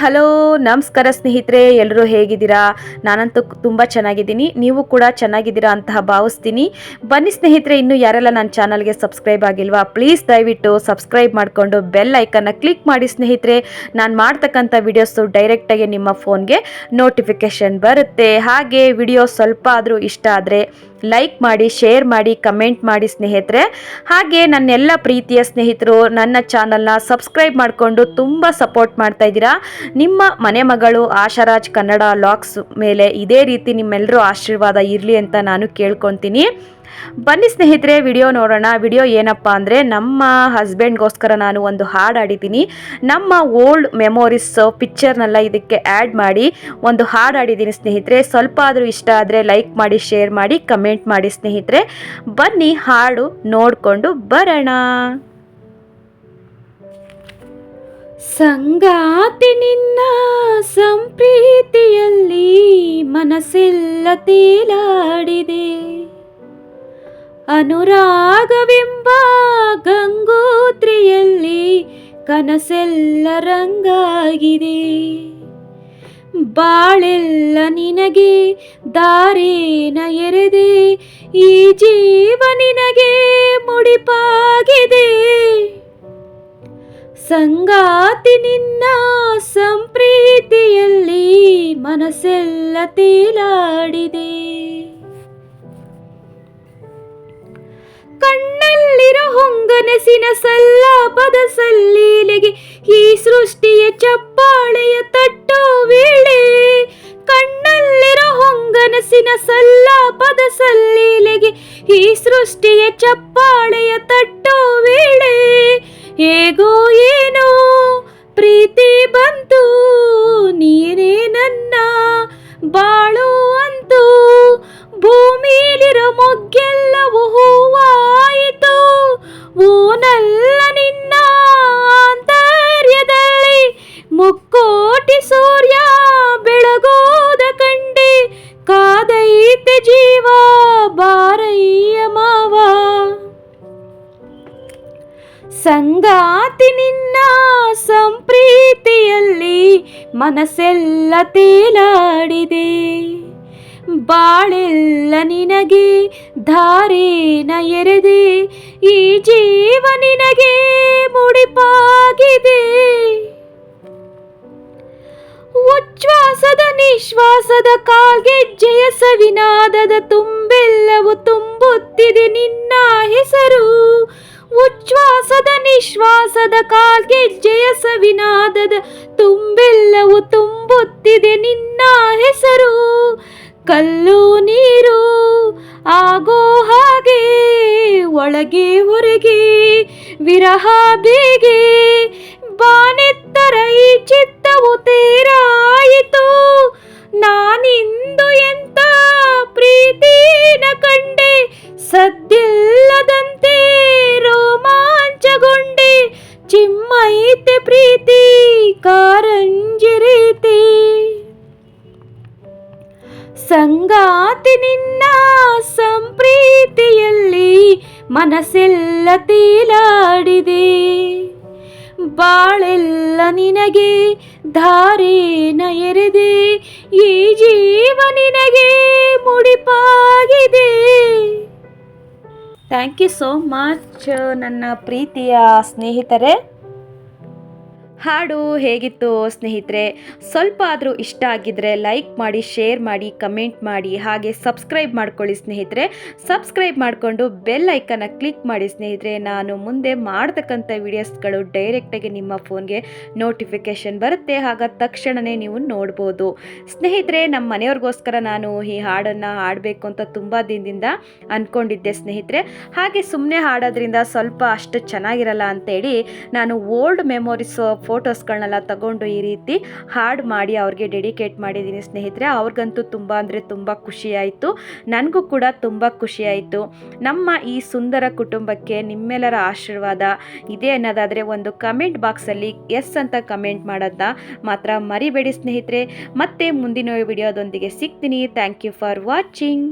Hello, ನಮಸ್ಕಾರ ಸ್ನೇಹಿತರೆ ಎಲ್ಲರೂ ಹೇಗಿದ್ದೀರಾ? ನಾನಂತೂ ತುಂಬ ಚೆನ್ನಾಗಿದ್ದೀನಿ. ನೀವು ಕೂಡ ಚೆನ್ನಾಗಿದ್ದೀರಾ ಅಂತ ಭಾವಿಸ್ತೀನಿ. ಬನ್ನಿ ಸ್ನೇಹಿತರೆ, ಇನ್ನೂ ಯಾರೆಲ್ಲ ನನ್ನ ಚಾನಲ್ಗೆ ಸಬ್ಸ್ಕ್ರೈಬ್ ಆಗಿಲ್ವಾ, ಪ್ಲೀಸ್ ದಯವಿಟ್ಟು ಸಬ್ಸ್ಕ್ರೈಬ್ ಮಾಡಿಕೊಂಡು ಬೆಲ್ ಐಕನ್ನ ಕ್ಲಿಕ್ ಮಾಡಿ ಸ್ನೇಹಿತರೆ. ನಾನು ಮಾಡ್ತಕ್ಕಂಥ ವಿಡಿಯೋಸು ಡೈರೆಕ್ಟಾಗಿ ನಿಮ್ಮ ಫೋನ್ಗೆ ನೋಟಿಫಿಕೇಷನ್ ಬರುತ್ತೆ. ಹಾಗೆ ವಿಡಿಯೋ ಸ್ವಲ್ಪ ಆದರೂ ಇಷ್ಟ ಆದರೆ ಲೈಕ್ ಮಾಡಿ ಶೇರ್ ಮಾಡಿ ಕಮೆಂಟ್ ಮಾಡಿ ಸ್ನೇಹಿತರೆ. ಹಾಗೆ ನನ್ನೆಲ್ಲ ಪ್ರೀತಿಯ ಸ್ನೇಹಿತರು, ನನ್ನ ಚಾನಲ್ನ ಸಬ್ಸ್ಕ್ರೈಬ್ ಮಾಡಿಕೊಂಡು ತುಂಬ ಸಪೋರ್ಟ್ ಮಾಡ್ತಾ ಇದ್ದೀರಾ. ನಿಮ್ಮ ಮನೆ ಮಗಳು ಆಶಾರಾಜ್ ಕನ್ನಡ ಲಾಕ್ಸ್ ಮೇಲೆ ಇದೇ ರೀತಿ ನಿಮ್ಮೆಲ್ಲರೂ ಆಶೀರ್ವಾದ ಇರಲಿ ಅಂತ ನಾನು ಕೇಳ್ಕೊತೀನಿ. ಬನ್ನಿ ಸ್ನೇಹಿತರೆ, ವಿಡಿಯೋ ನೋಡೋಣ. ವಿಡಿಯೋ ಏನಪ್ಪ ಅಂದರೆ, ನಮ್ಮ ಹಸ್ಬೆಂಡ್ಗೋಸ್ಕರ ನಾನು ಒಂದು ಹಾಡು ಆಡಿದ್ದೀನಿ ನಮ್ಮ ಓಲ್ಡ್ ಮೆಮೊರೀಸ್ ಪಿಕ್ಚರ್ನೆಲ್ಲ ಇದಕ್ಕೆ ಆ್ಯಡ್ ಮಾಡಿ ಒಂದು ಹಾಡು ಆಡಿದ್ದೀನಿ ಸ್ನೇಹಿತರೆ. ಸ್ವಲ್ಪ ಆದರೂ ಇಷ್ಟ ಆದರೆ ಲೈಕ್ ಮಾಡಿ, ಶೇರ್ ಮಾಡಿ, ಕಮೆಂಟ್ ಮಾಡಿ ಸ್ನೇಹಿತರೆ. ಬನ್ನಿ ಹಾಡು ನೋಡಿಕೊಂಡು ಬರೋಣ. ಸಂಗಾತಿ ನಿನ್ನ ಸಂಪ್ರೀತಿಯಲ್ಲಿ ಮನಸ್ಸೆಲ್ಲ ತೇಲಾಡಿದೆ. ಅನುರಾಗವೆಂಬ ಗಂಗೋತ್ರಿಯಲ್ಲಿ ಕನಸೆಲ್ಲ ರಂಗಾಗಿದೆ. ಬಾಳೆಲ್ಲ ನಿನಗೆ, ದಾರೇನ ಎರೆದೆ, ಈ ಜೀವ ನಿನಗೆ ಮುಡಿಪಾಗಿದೆ. ಸಂಗಾತಿ ನಿನ್ನ ಸಂಪ್ರೀತಿಯಲ್ಲಿ ಮನಸ್ಸೆಲ್ಲ ತೇಲಾಡಿದೆ. ಹೊಂಗನಸಿನ ಸಲ್ಲಾಪದ ಸಲ್ಲೀಲೆಗೆ ಈ ಸೃಷ್ಟಿಯ ಚಪ್ಪಾಳೆಯ ಸಂಗಾತಿ ನಿನ್ನ ಸಂಪ್ರೀತಿಯಲ್ಲಿ ಮನಸ್ಸೆಲ್ಲ ತೇಲಾಡಿದೆ. ಬಾಳೆಲ್ಲ ನಿನಗೆ ಧಾರೇನ ಎರೆದೆ. ಈ ಜೀವ ನಿನಗೆ ಮುಡಿಪಾಗಿದೆ. ಉಚ್ಛ್ವಾಸದ ನಿಶ್ವಾಸದ ಕಾಲ್ಗೆಜ್ಜೆಯ ಸವಿನಾದದ ತುಂಬೆಲ್ಲವೂ ತುಂಬುತ್ತಿದೆ ನಿನ್ನ ಹೆಸರು. ಉಚ್ಛ್ವಾಸದ ನಿಶ್ವಾಸದ ಕಾಲ್ಗೆಜ್ಜೆಯ ಸವಿನಾದದ, ತುಂಬೆಲ್ಲವೂ ತುಂಬುತ್ತಿದೆ ನಿನ್ನ ಹೆಸರು. ಕಲ್ಲು ನೀರು ಆಗೋ ಹಾಗೆ ಒಳಗೆ ಹೊರಗೆ, ವಿರಹ ಬೇಗೆ ಬಾನೆತ್ತರ ಈ ಚಿತ್ತವು ತೇರಾಯಿತು. ಮನಸ್ಸೆಲ್ಲ ತೇಲಾಡಿದೆ. ಬಾಳೆಲ್ಲ ನಿನಗೆ ಧಾರೇನ ಎರೆದೆ. ಈ ಜೀವ ನಿನಗೆ ಮುಡಿಪಾಗಿದೆ. ಥ್ಯಾಂಕ್ ಯು ಸೋ ಮಚ್ ನನ್ನ ಪ್ರೀತಿಯ ಸ್ನೇಹಿತರೆ. ಹಾಡು ಹೇಗಿತ್ತು ಸ್ನೇಹಿತರೆ? ಸ್ವಲ್ಪ ಆದರೂ ಇಷ್ಟ ಆಗಿದ್ದರೆ ಲೈಕ್ ಮಾಡಿ, ಶೇರ್ ಮಾಡಿ, ಕಮೆಂಟ್ ಮಾಡಿ, ಹಾಗೆ ಸಬ್ಸ್ಕ್ರೈಬ್ ಮಾಡ್ಕೊಳ್ಳಿ ಸ್ನೇಹಿತರೆ. ಸಬ್ಸ್ಕ್ರೈಬ್ ಮಾಡಿಕೊಂಡು ಬೆಲ್ ಐಕನ್ನ ಕ್ಲಿಕ್ ಮಾಡಿ ಸ್ನೇಹಿತರೆ. ನಾನು ಮುಂದೆ ಮಾಡ್ತಕ್ಕಂಥ ವಿಡಿಯೋಸ್ಗಳು ಡೈರೆಕ್ಟಾಗಿ ನಿಮ್ಮ ಫೋನ್ಗೆ ನೋಟಿಫಿಕೇಷನ್ ಬರುತ್ತೆ. ಆಗ ತಕ್ಷಣವೇ ನೀವು ನೋಡ್ಬೋದು. ಸ್ನೇಹಿತರೆ, ನಮ್ಮ ಮನೆಯವ್ರಿಗೋಸ್ಕರ ನಾನು ಈ ಹಾಡನ್ನು ಹಾಡಬೇಕು ಅಂತ ತುಂಬ ದಿನದಿಂದ ಅಂದ್ಕೊಂಡಿದ್ದೆ ಸ್ನೇಹಿತರೆ. ಹಾಗೆ ಸುಮ್ಮನೆ ಹಾಡೋದ್ರಿಂದ ಸ್ವಲ್ಪ ಅಷ್ಟು ಚೆನ್ನಾಗಿರಲ್ಲ ಅಂತೇಳಿ ನಾನು ಓಲ್ಡ್ ಮೆಮೊರೀಸ್ ಫೋಟೋಸ್ಗಳನ್ನೆಲ್ಲ ತಗೊಂಡು ಈ ರೀತಿ ಹಾಡು ಮಾಡಿ ಅವ್ರಿಗೆ ಡೆಡಿಕೇಟ್ ಮಾಡಿದ್ದೀನಿ ಸ್ನೇಹಿತರೆ. ಅವ್ರಿಗಂತೂ ತುಂಬ ಅಂದರೆ ತುಂಬ ಖುಷಿಯಾಯಿತು ನನಗೂ ಕೂಡ ತುಂಬ ಖುಷಿಯಾಯಿತು ನಮ್ಮ ಈ ಸುಂದರ ಕುಟುಂಬಕ್ಕೆ ನಿಮ್ಮೆಲ್ಲರ ಆಶೀರ್ವಾದ ಇದೆ ಅನ್ನೋದಾದರೆ ಒಂದು ಕಮೆಂಟ್ ಬಾಕ್ಸಲ್ಲಿ ಎಸ್ ಅಂತ ಕಮೆಂಟ್ ಮಾಡೋದನ್ನ ಮಾತ್ರ ಮರಿಬೇಡಿ ಸ್ನೇಹಿತರೆ. ಮತ್ತೆ ಮುಂದಿನ ವಿಡಿಯೋದೊಂದಿಗೆ ಸಿಗ್ತೀನಿ. Thank you for watching